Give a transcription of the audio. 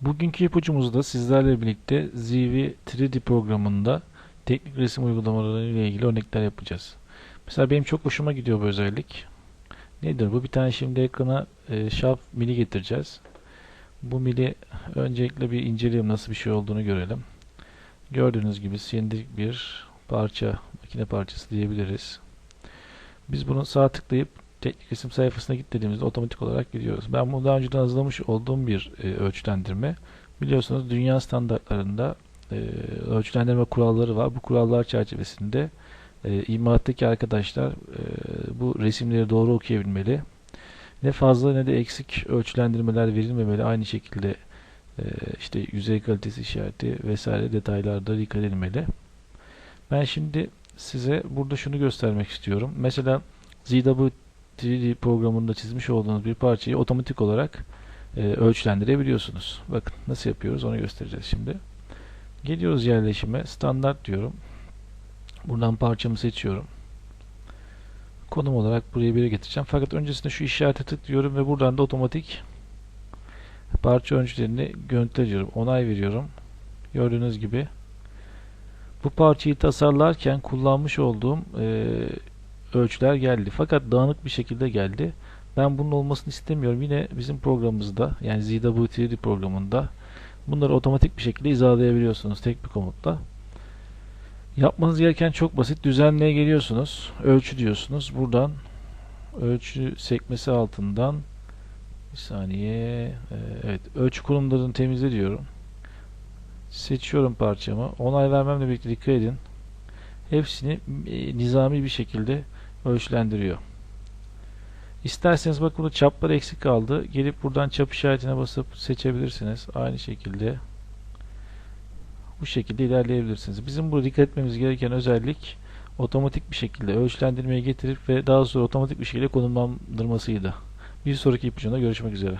Bugünkü ipucumuzda sizlerle birlikte ZV 3D programında teknik resim uygulamaları ile ilgili örnekler yapacağız. Mesela benim çok hoşuma gidiyor bu özellik. Nedir bu? Bir tane şimdi ekrana e, şaf mili getireceğiz. Bu mili öncelikle bir inceleyelim nasıl bir şey olduğunu görelim. Gördüğünüz gibi silindirik bir parça, makine parçası diyebiliriz. Biz bunu sağ tıklayıp teknik resim sayfasına git dediğimizde otomatik olarak gidiyoruz. Ben bunu daha önceden hazırlamış olduğum bir e, ölçülendirme. Biliyorsunuz dünya standartlarında e, ölçülendirme kuralları var. Bu kurallar çerçevesinde e, imalattaki arkadaşlar e, bu resimleri doğru okuyabilmeli. Ne fazla ne de eksik ölçülendirmeler verilmemeli. Aynı şekilde e, işte yüzey kalitesi işareti vesaire detaylarda dikkat edilmeli. Ben şimdi size burada şunu göstermek istiyorum. Mesela ZW 3D programında çizmiş olduğunuz bir parçayı otomatik olarak e, ölçülendirebiliyorsunuz. Bakın nasıl yapıyoruz onu göstereceğiz şimdi. Geliyoruz yerleşime. Standart diyorum. Buradan parçamı seçiyorum. Konum olarak buraya bir getireceğim. Fakat öncesinde şu işarete tıklıyorum ve buradan da otomatik parça ölçülerini görüntülüyorum. Onay veriyorum. Gördüğünüz gibi bu parçayı tasarlarken kullanmış olduğum e, ölçüler geldi. Fakat dağınık bir şekilde geldi. Ben bunun olmasını istemiyorum. Yine bizim programımızda yani ZW3D programında bunları otomatik bir şekilde izahlayabiliyorsunuz tek bir komutla. Yapmanız gereken çok basit. Düzenleye geliyorsunuz. Ölçü diyorsunuz. Buradan ölçü sekmesi altından bir saniye ee, evet ölçü konumlarını temizle diyorum. Seçiyorum parçamı. Onay vermemle birlikte dikkat edin. Hepsini e, nizami bir şekilde ölçülendiriyor. İsterseniz bak burada çaplar eksik kaldı. Gelip buradan çap işaretine basıp seçebilirsiniz. Aynı şekilde bu şekilde ilerleyebilirsiniz. Bizim burada dikkat etmemiz gereken özellik otomatik bir şekilde ölçülendirmeye getirip ve daha sonra otomatik bir şekilde konumlandırmasıydı. Bir sonraki ipucunda görüşmek üzere.